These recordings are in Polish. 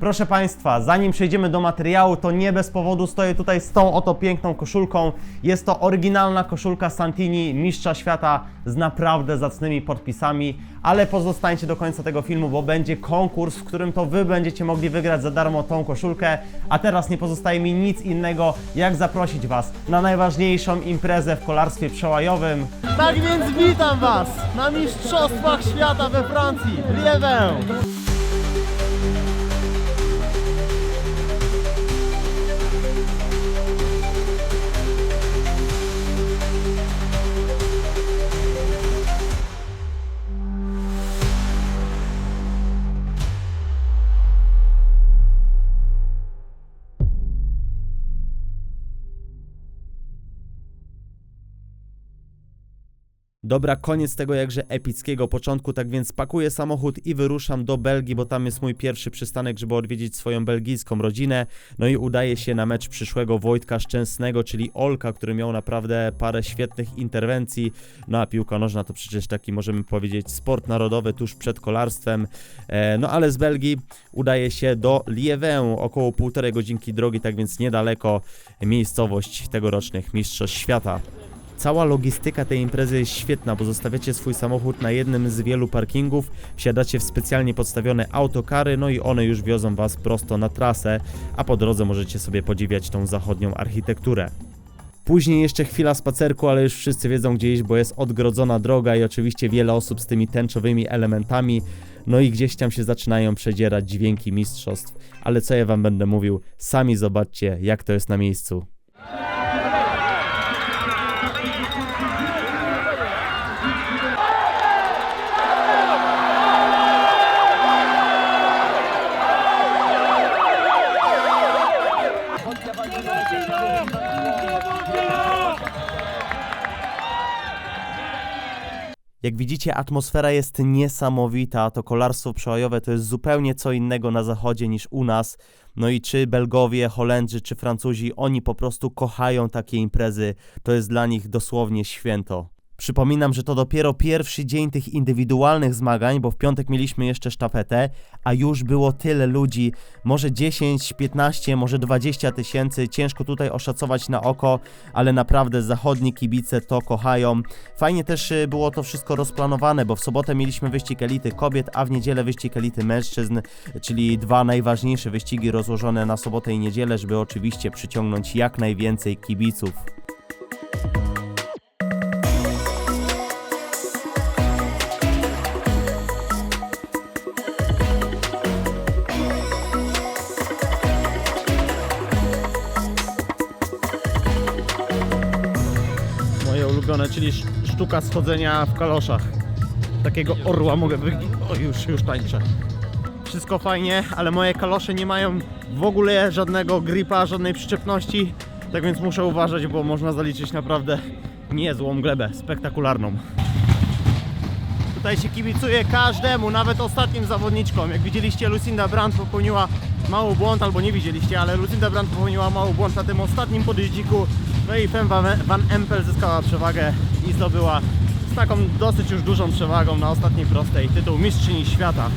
Proszę Państwa, zanim przejdziemy do materiału, to nie bez powodu stoję tutaj z tą oto piękną koszulką. Jest to oryginalna koszulka Santini, mistrza świata z naprawdę zacnymi podpisami, ale pozostańcie do końca tego filmu, bo będzie konkurs, w którym to Wy będziecie mogli wygrać za darmo tą koszulkę. A teraz nie pozostaje mi nic innego, jak zaprosić Was na najważniejszą imprezę w kolarstwie przełajowym. Tak więc witam Was na Mistrzostwach Świata we Francji, Liewę. Dobra, koniec tego jakże epickiego początku, tak więc pakuję samochód i wyruszam do Belgii, bo tam jest mój pierwszy przystanek, żeby odwiedzić swoją belgijską rodzinę. No i udaje się na mecz przyszłego Wojtka Szczęsnego, czyli Olka, który miał naprawdę parę świetnych interwencji. No a piłka nożna to przecież taki, możemy powiedzieć, sport narodowy tuż przed kolarstwem. E, no ale z Belgii udaje się do Liewę, około półtorej godzinki drogi, tak więc niedaleko miejscowość tegorocznych Mistrzostw Świata. Cała logistyka tej imprezy jest świetna, bo zostawiacie swój samochód na jednym z wielu parkingów, wsiadacie w specjalnie podstawione autokary, no i one już wiozą was prosto na trasę, a po drodze możecie sobie podziwiać tą zachodnią architekturę. Później jeszcze chwila spacerku, ale już wszyscy wiedzą gdzie iść, bo jest odgrodzona droga i oczywiście wiele osób z tymi tęczowymi elementami. No i gdzieś tam się zaczynają przedzierać dźwięki mistrzostw. Ale co ja wam będę mówił, sami zobaczcie jak to jest na miejscu. Jak widzicie, atmosfera jest niesamowita. To kolarstwo przełajowe to jest zupełnie co innego na zachodzie niż u nas. No i czy Belgowie, Holendrzy, czy Francuzi, oni po prostu kochają takie imprezy. To jest dla nich dosłownie święto. Przypominam, że to dopiero pierwszy dzień tych indywidualnych zmagań, bo w piątek mieliśmy jeszcze sztafetę, a już było tyle ludzi, może 10, 15, może 20 tysięcy, ciężko tutaj oszacować na oko, ale naprawdę zachodni kibice to kochają. Fajnie też y, było to wszystko rozplanowane, bo w sobotę mieliśmy wyścig elity kobiet, a w niedzielę wyścig elity mężczyzn, czyli dwa najważniejsze wyścigi rozłożone na sobotę i niedzielę, żeby oczywiście przyciągnąć jak najwięcej kibiców. Czyli sz- sztuka schodzenia w kaloszach. Takiego orła mogę wy... O, już, już tańczę. Wszystko fajnie, ale moje kalosze nie mają w ogóle żadnego gripa, żadnej przyczepności. Tak więc muszę uważać, bo można zaliczyć naprawdę niezłą glebę, spektakularną. Tutaj się kibicuje każdemu, nawet ostatnim zawodniczkom. Jak widzieliście, Lucinda Brandt popełniła mały błąd, albo nie widzieliście, ale Lucinda Brandt popełniła mały błąd na tym ostatnim podjeździku. No i Fem Van Empel zyskała przewagę i zdobyła z taką dosyć już dużą przewagą na ostatniej prostej tytuł Mistrzyni Świata.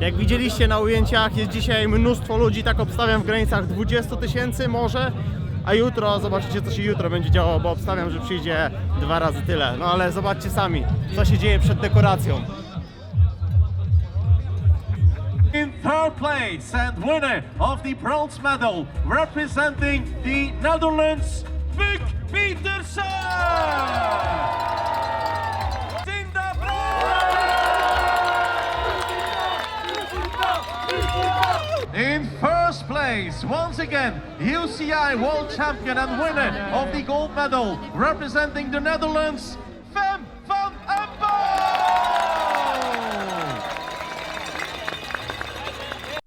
Jak widzieliście na ujęciach, jest dzisiaj mnóstwo ludzi, tak obstawiam w granicach 20 tysięcy może, a jutro zobaczycie co się jutro będzie działo, bo obstawiam, że przyjdzie dwa razy tyle. No ale zobaczcie sami, co się dzieje przed dekoracją. Third place and winner of the bronze medal, representing the Netherlands, Buk Petersen! In first place, once again, UCI World Champion and winner of the gold medal, representing the Netherlands,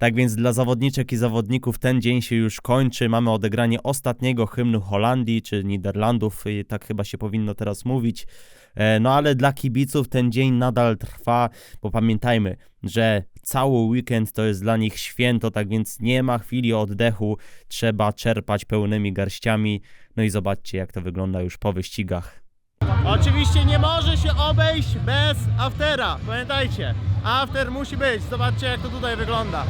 Tak więc dla zawodniczek i zawodników ten dzień się już kończy. Mamy odegranie ostatniego hymnu Holandii czy Niderlandów, y, tak chyba się powinno teraz mówić. E, No ale dla kibiców ten dzień nadal trwa, bo pamiętajmy, że cały weekend to jest dla nich święto, tak więc nie ma chwili oddechu, trzeba czerpać pełnymi garściami. No i zobaczcie, jak to wygląda już po wyścigach. Oczywiście nie może się obejść bez aftera. Pamiętajcie, after musi być. Zobaczcie jak to tutaj wygląda.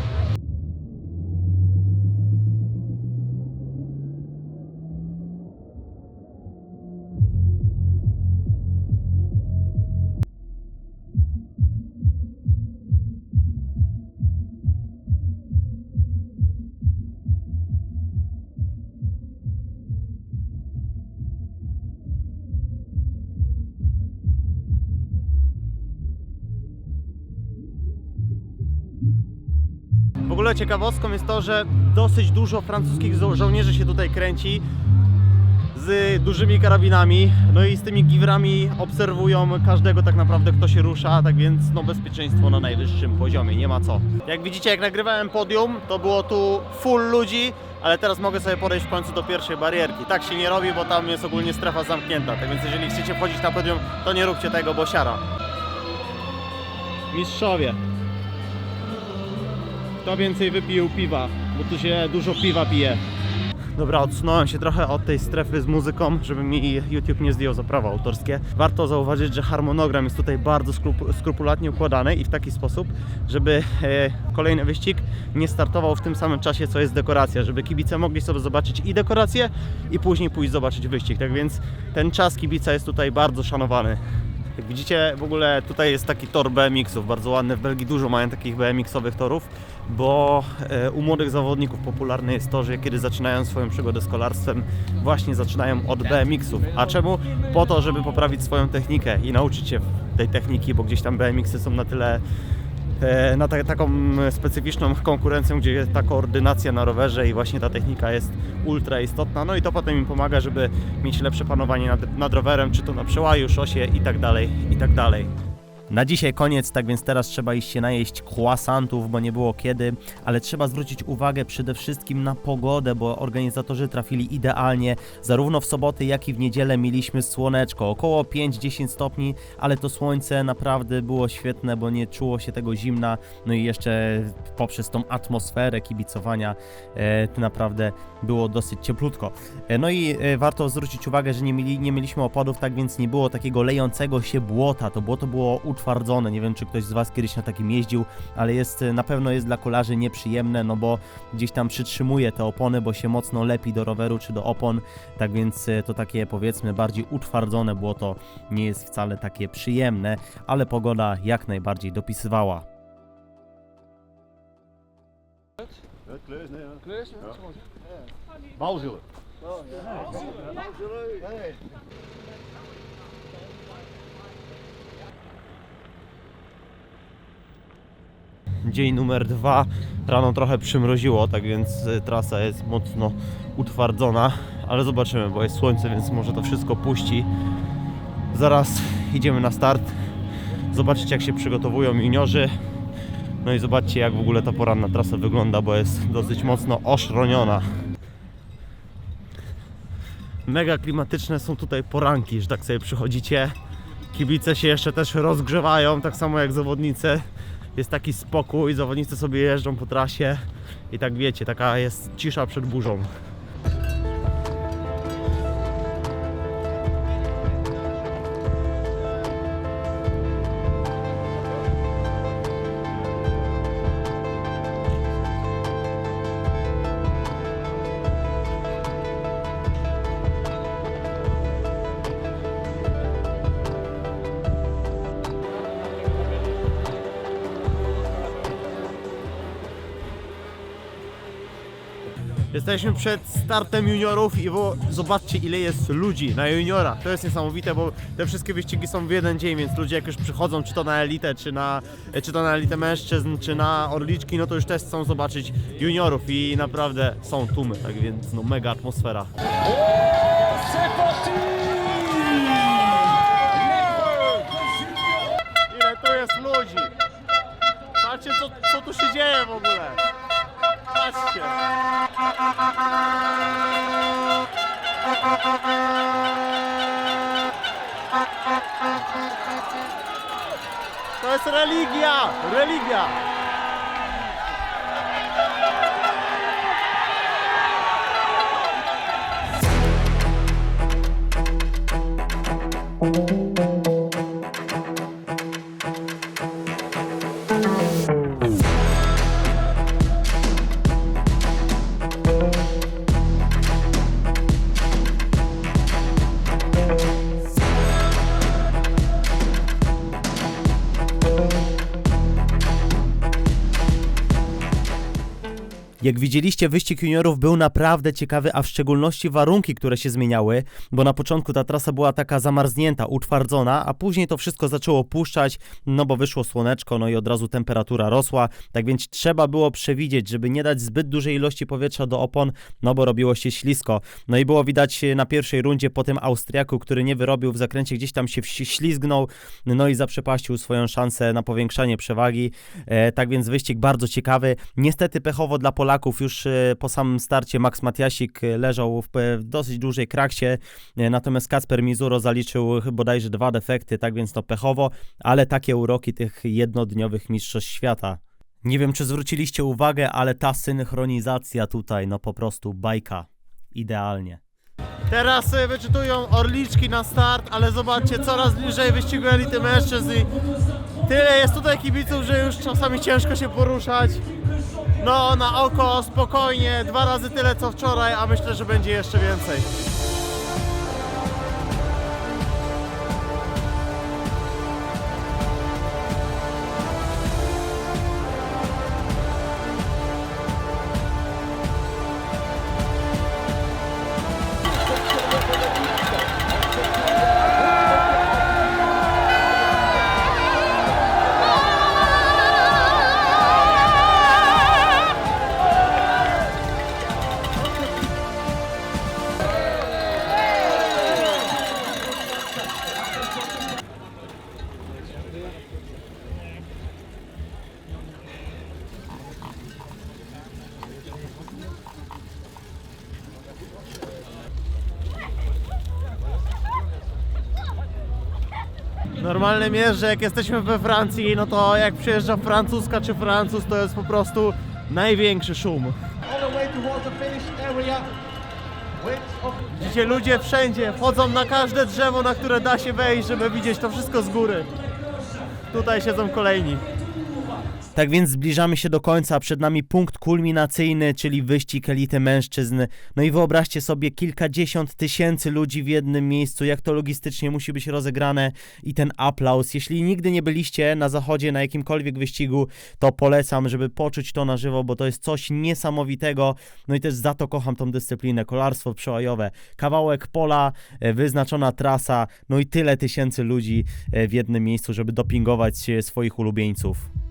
Ogóle ciekawostką jest to, że dosyć dużo francuskich żo- żołnierzy się tutaj kręci z dużymi karabinami, no i z tymi giwrami obserwują każdego tak naprawdę, kto się rusza, tak więc no bezpieczeństwo na najwyższym poziomie, nie ma co. Jak widzicie, jak nagrywałem podium, to było tu full ludzi, ale teraz mogę sobie podejść w końcu do pierwszej barierki. Tak się nie robi, bo tam jest ogólnie strefa zamknięta, tak więc jeżeli chcecie wchodzić na podium, to nie róbcie tego, bo siara. Mistrzowie, kto więcej wypił piwa, bo tu się dużo piwa pije. Dobra, odsunąłem się trochę od tej strefy z muzyką, żeby mi YouTube nie zdjął za prawa autorskie. Warto zauważyć, że harmonogram jest tutaj bardzo skrupu- skrupulatnie układany i w taki sposób, żeby e, kolejny wyścig nie startował w tym samym czasie, co jest dekoracja, żeby kibice mogli sobie zobaczyć i dekorację i później pójść zobaczyć wyścig. Tak więc ten czas kibica jest tutaj bardzo szanowany. Jak widzicie, w ogóle tutaj jest taki tor BMX-ów, bardzo ładny. W Belgii dużo mają takich BMX-owych torów, bo e, u młodych zawodników popularne jest to, że kiedy zaczynają swoją przygodę z kolarstwem, właśnie zaczynają od BMX-ów. A czemu? Po to, żeby poprawić swoją technikę i nauczyć się tej techniki, bo gdzieś tam BMX-y są na tyle e, na ta, taką specyficzną konkurencją, gdzie ta koordynacja na rowerze i właśnie ta technika jest ultra istotna, no i to potem im pomaga, żeby mieć lepsze panowanie nad, nad rowerem, czy to na przełaju, szosie i tak dalej, i tak dalej. Na dzisiaj koniec, tak więc teraz trzeba iść się najeść croissantów, bo nie było kiedy, ale trzeba zwrócić uwagę przede wszystkim na pogodę, bo organizatorzy trafili idealnie. Zarówno w soboty, jak i w niedzielę mieliśmy słoneczko, około 5-10 stopni, ale to słońce naprawdę było świetne, bo nie czuło się tego zimna, no i jeszcze poprzez tą atmosferę kibicowania e, naprawdę było dosyć cieplutko. E, no i e, warto zwrócić uwagę, że nie, mieli, nie mieliśmy opadów, tak więc nie było takiego lejącego się błota. To błoto było utwardzone. Nie wiem, czy ktoś z Was kiedyś na takim jeździł, ale jest e, na pewno jest dla kolarzy nieprzyjemne, no bo gdzieś tam przytrzymuje te opony, bo się mocno lepi do roweru czy do opon. Tak więc e, to takie powiedzmy bardziej utwardzone błoto nie jest wcale takie przyjemne, ale pogoda jak najbardziej dopisywała. Dzień numer dwa. Rano trochę przymroziło, tak więc y, trasa jest mocno utwardzona, ale zobaczymy, bo jest słońce, więc może to wszystko puści. Zaraz idziemy na start. Zobaczyć jak się przygotowują juniorzy. No i zobaczcie jak w ogóle ta poranna trasa wygląda, bo jest dosyć mocno oszroniona. Mega klimatyczne są tutaj poranki, że tak sobie przychodzicie. Kibice się jeszcze też rozgrzewają, tak samo jak zawodnicy. Jest taki spokój, zawodnicy sobie jeżdżą po trasie i tak wiecie, taka jest cisza przed burzą. Jesteśmy przed startem juniorów i wo, zobaczcie ile jest ludzi na juniorach. To jest niesamowite, bo te wszystkie wyścigi są w jeden dzień, więc ludzie jak już przychodzą, czy to na elitę, czy, na, czy to na elitę mężczyzn, czy na orliczki, no to już też chcą zobaczyć juniorów i naprawdę są tłumy, tak więc no mega atmosfera. Ile tu jest ludzi! Patrzcie co, co tu się dzieje w ogóle! Patrzcie! To jest religia! Religia! Jak widzieliście, wyścig juniorów był naprawdę ciekawy, a w szczególności warunki, które się zmieniały, bo na początku ta trasa była taka zamarznięta, utwardzona, a później to wszystko zaczęło puszczać, no bo wyszło słoneczko, no i od razu temperatura rosła, tak więc trzeba było przewidzieć, żeby nie dać zbyt dużej ilości powietrza do opon, no bo robiło się ślisko. No i było widać na pierwszej rundzie po tym Austriaku, który nie wyrobił w zakręcie, gdzieś tam się ślizgnął, no i zaprzepaścił swoją szansę na powiększanie przewagi. E, tak więc wyścig bardzo ciekawy. Niestety pechowo dla Polaków już e, po samym starcie Max Matiasik e, leżał w, e, w dosyć dużej kraksie, natomiast Kacper Mizuro zaliczył bodajże dwa defekty, tak więc to pechowo, ale takie uroki tych jednodniowych mistrzostw świata. Nie wiem, czy zwróciliście uwagę, ale ta synchronizacja tutaj, no po prostu bajka. Idealnie. Teraz wyczytują orliczki na start, ale zobaczcie, coraz bliżej wyścigu elity mężczyzn i tyle jest tutaj kibiców, że już czasami ciężko się poruszać. No, na oko, spokojnie, dwa razy tyle co wczoraj, a myślę, że będzie jeszcze więcej. Normalnym jest, że jak jesteśmy we Francji, no to jak przyjeżdża francuska czy francuz, to jest po prostu największy szum. Widzicie, ludzie wszędzie wchodzą na każde drzewo, na które da się wejść, żeby widzieć to wszystko z góry. Tutaj siedzą kolejni. Tak więc zbliżamy się do końca, przed nami punkt kulminacyjny, czyli wyścig elity mężczyzn. No i wyobraźcie sobie kilkadziesiąt tysięcy ludzi w jednym miejscu, jak to logistycznie musi być rozegrane i ten aplauz. Jeśli nigdy nie byliście na zachodzie na jakimkolwiek wyścigu, to polecam, żeby poczuć to na żywo, bo to jest coś niesamowitego. No i też za to kocham tą dyscyplinę, kolarstwo przełajowe. Kawałek pola, e, wyznaczona trasa, no i tyle tysięcy ludzi e, w jednym miejscu, żeby dopingować swoich ulubieńców.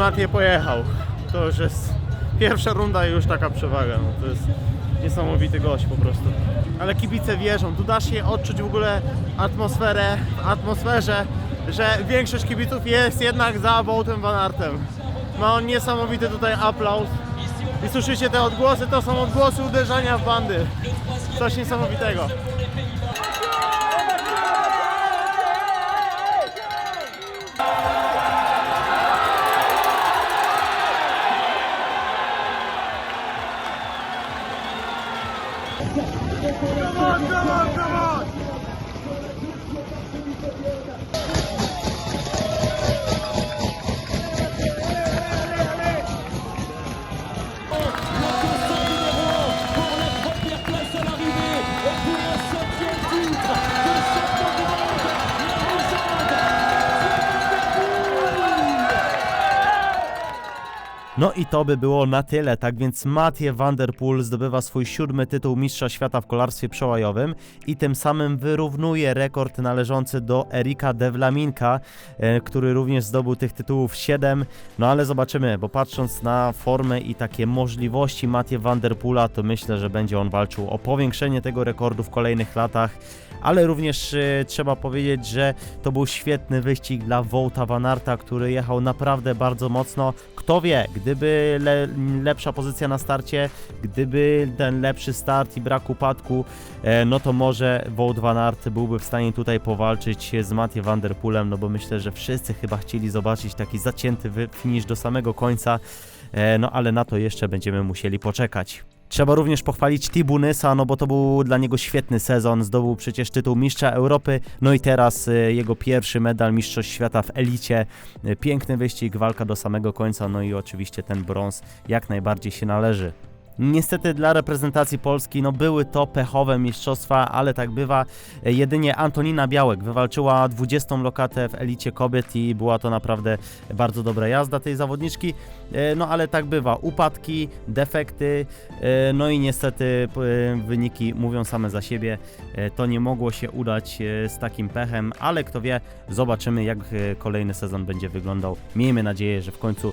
I Matie pojechał. To już jest pierwsza runda i już taka przewaga. No to jest niesamowity gość po prostu. Ale kibice wierzą, tu da się odczuć w ogóle atmosferę, atmosferze, że większość kibiców jest jednak za Wołtem Van Artem. Ma on niesamowity tutaj aplauz. I słyszycie te odgłosy, to są odgłosy uderzania w bandy. Coś niesamowitego. No i to by było na tyle, tak więc Mathieu van der Poel zdobywa swój siódmy tytuł mistrza świata w kolarstwie przełajowym i tym samym wyrównuje rekord należący do Erika Devlaminka, e, który również zdobył tych tytułów 7. No ale zobaczymy, bo patrząc na formę i takie możliwości Mathieu van der Poela, to myślę, że będzie on walczył o powiększenie tego rekordu w kolejnych latach. Ale również e, trzeba powiedzieć, że to był świetny wyścig dla Wouta Van Aerta, który jechał naprawdę bardzo mocno. Kto wie, gdyby le, lepsza pozycja na starcie, gdyby ten lepszy start i brak upadku, e, no to może Wout Van Aert byłby w stanie tutaj powalczyć z Mathieu Van Der Poelem, no bo myślę, że wszyscy chyba chcieli zobaczyć taki zacięty finish do samego końca, e, no ale na to jeszcze będziemy musieli poczekać. Trzeba również pochwalić Tibunysa, no bo to był dla niego świetny sezon, zdobył przecież tytuł mistrza Europy, no i teraz e, jego pierwszy medal mistrzostw świata w elicie. E, Piękny wyścig, walka do samego końca, no i oczywiście ten brąz jak najbardziej się należy. Niestety dla reprezentacji Polski no były to pechowe mistrzostwa, ale tak bywa. Jedynie Antonina Białek wywalczyła 20 lokatę w elicie kobiet i była to naprawdę bardzo dobra jazda tej zawodniczki. E, No ale tak bywa, upadki, defekty, e, no i niestety e, wyniki mówią same za siebie. To nie mogło się udać z takim pechem, ale kto wie, zobaczymy jak kolejny sezon będzie wyglądał. Miejmy nadzieję, że w końcu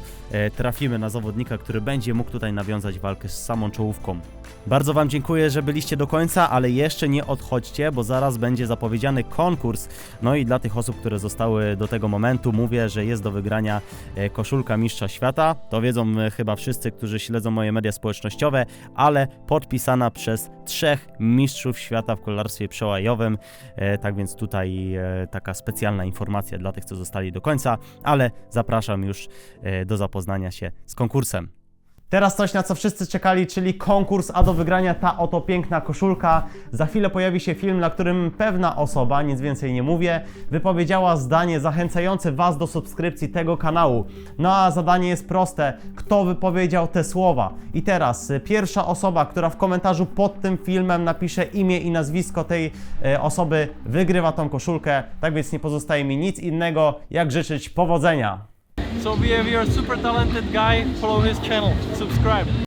trafimy na zawodnika, który będzie mógł tutaj nawiązać walkę z samą czołówką. Bardzo Wam dziękuję, że byliście do końca, ale jeszcze nie odchodźcie, bo zaraz będzie zapowiedziany konkurs. No i dla tych osób, które zostały do tego momentu, mówię, że jest do wygrania e, koszulka Mistrza Świata. To wiedzą e, chyba wszyscy, którzy śledzą moje media społecznościowe, ale podpisana przez trzech mistrzów świata w kolarstwie przełajowym. E, Tak więc tutaj taka specjalna informacja dla tych, co zostali do końca, ale zapraszam już do zapoznania się z konkursem. Teraz coś, na co wszyscy czekali, czyli konkurs, a do wygrania ta oto piękna koszulka. Za chwilę pojawi się film, na którym pewna osoba, nic więcej nie mówię, wypowiedziała zdanie zachęcające Was do subskrypcji tego kanału. No a zadanie jest proste. Kto wypowiedział te słowa? I teraz y, pierwsza osoba, która w komentarzu pod tym filmem napisze imię i nazwisko tej e, osoby, wygrywa tą koszulkę. Tak więc nie pozostaje mi nic innego, jak życzyć powodzenia. So if you're a super talented guy, follow his channel, subscribe.